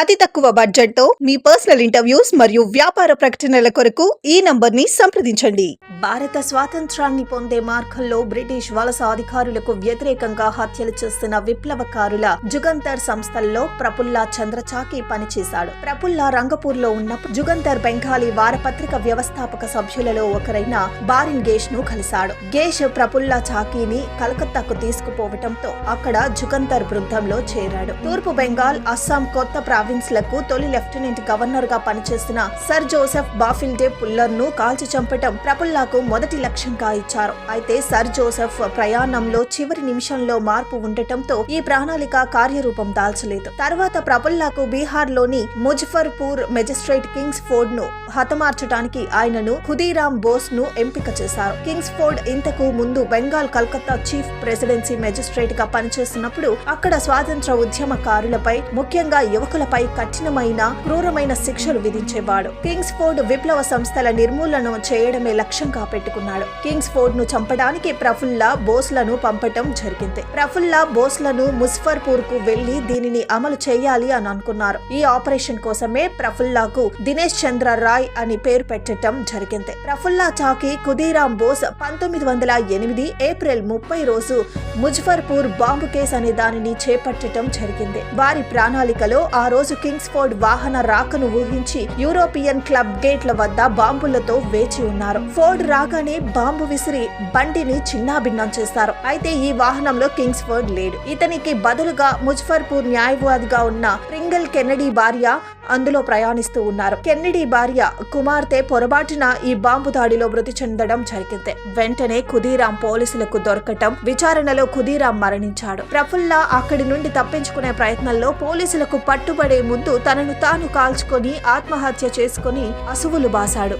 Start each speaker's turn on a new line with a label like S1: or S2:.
S1: అతి తక్కువ బడ్జెట్తో మీ పర్సనల్ ఇంటర్వ్యూస్ మరియు వ్యాపార ప్రకటనల కొరకు ఈ నంబర్ని సంప్రదించండి. భారత స్వాతంత్రాన్ని పొందే మార్గంలో బ్రిటిష్ వలస అధికారులకు వ్యతిరేకంగా హత్యలు చేస్తున్న విప్లవకారుల జుగంతర్ సంస్థల్లో ప్రపుల్లా చంద్రచాకి పనిచేశాడు. ప్రపుల్లా రంగపూర్లో ఉన్న జుగంతర్ బెంగాలీ వారపత్రిక వ్యవస్థాపక సభ్యులలో ఒకరైన బారిన్ గేష్ను కలిశాడు. గేష్ ప్రపుల్లా చాకీని కలకత్తాకు తీసుకుపోవటంతో అక్కడ జుగంతర్ బృందంలో చేరాడు. తూర్పు బెంగాల్ అస్సాం కొత్త ప్రావిన్స్ లకు తొలి లెఫ్టినెంట్ గవర్నర్గా పనిచేసిన సర్ జోసెఫ్ బాఫిల్డే పుల్లర్ను కాల్చి చంపటం ప్రఫుల్లాకు మొదటి లక్ష్యంగా ఇచ్చారు. అయితే సర్ జోసెఫ్ ప్రయాణంలో చివరి నిమిషంలో మార్పు ఉండటంతో ఈ ప్రణాళిక కార్యరూపం దాల్చలేదు. తర్వాత ప్రఫుల్లాకు బీహార్లోని ముజఫర్పూర్ మెజిస్ట్రేట్ కింగ్స్ ఫోర్డ్ను హతమార్చడానికి ఆయనను ఖుదీరామ్ బోస్ను ఎంపిక చేశారు. కింగ్స్ ఫోర్డ్ ఇంతకు ముందు బెంగాల్ కల్కత్తా చీఫ్ ప్రెసిడెన్సీ మెజిస్ట్రేట్గా పనిచేస్తున్నప్పుడు అక్కడ స్వాతంత్ర ఉద్యమకారులపై ముఖ్యంగా యువకులపై కఠినమైన క్రూరమైన శిక్షలు విధించేవాడు. కింగ్స్ ఫోర్డ్ విప్లవ సంస్థల నిర్మూలన చేయడమే లక్ష్యంగా పెట్టుకున్నాడు. కింగ్స్ ఫోర్డ్ను చంపడానికి ప్రఫుల్లా బోస్లను పంపటం జరిగింది. ప్రఫుల్లా బోస్లను ముజఫర్పూర్కు వెళ్ళి దీనిని అమలు చేయాలి అని అనుకున్నారు. ఈ ఆపరేషన్ కోసమే ప్రఫుల్లాకు దినేష్ చంద్ర రాయ్ అని పేరు పెట్టడం జరిగింది. ప్రఫుల్లా చాకి కుదీరాం బోస్ పంతొమ్మిది వందల ఎనిమిది ఏప్రిల్ ముప్పై రోజు ముజఫర్పూర్ బాంబు కేసు అనే దానిని చేపట్టడం జరిగింది. వారి ప్రణాళికలో ఆ రోజు కింగ్స్ ఫోర్డ్ వాహన రాకను ఊహించి యూరోపియన్ క్లబ్ గేట్ల వద్ద బాంబులతో వేచి ఉన్నారు. ఫోర్డ్ రాగానే బాంబు విసిరి బండిని చిన్నాభిన్నం చేస్తారు. అయితే ఈ వాహనంలో కింగ్స్ ఫోర్డ్ లేడు. ఇతనికి బదులుగా ముజఫర్పూర్ న్యాయవాదిగా ఉన్న ప్రింగల్ కెన్నడీ భార్య అందులో ప్రయాణిస్తూ ఉన్నారు. కెన్నడీ భార్య కుమార్తె పొరపాటున ఈ బాంబు దాడిలో మృతి చెందడం జరిగింది. వెంటనే ఖుదీరాం పోలీసులకు దొరకటం విచారణలో ఖుదీరాం మరణించాడు. ప్రఫుల్లా అక్కడి నుండి తప్పించుకునే ప్రయత్నంలో పోలీసులకు పట్టుబడే ముందు తనను తాను కాల్చుకొని ఆత్మహత్య చేసుకుని అసువులు బాసాడు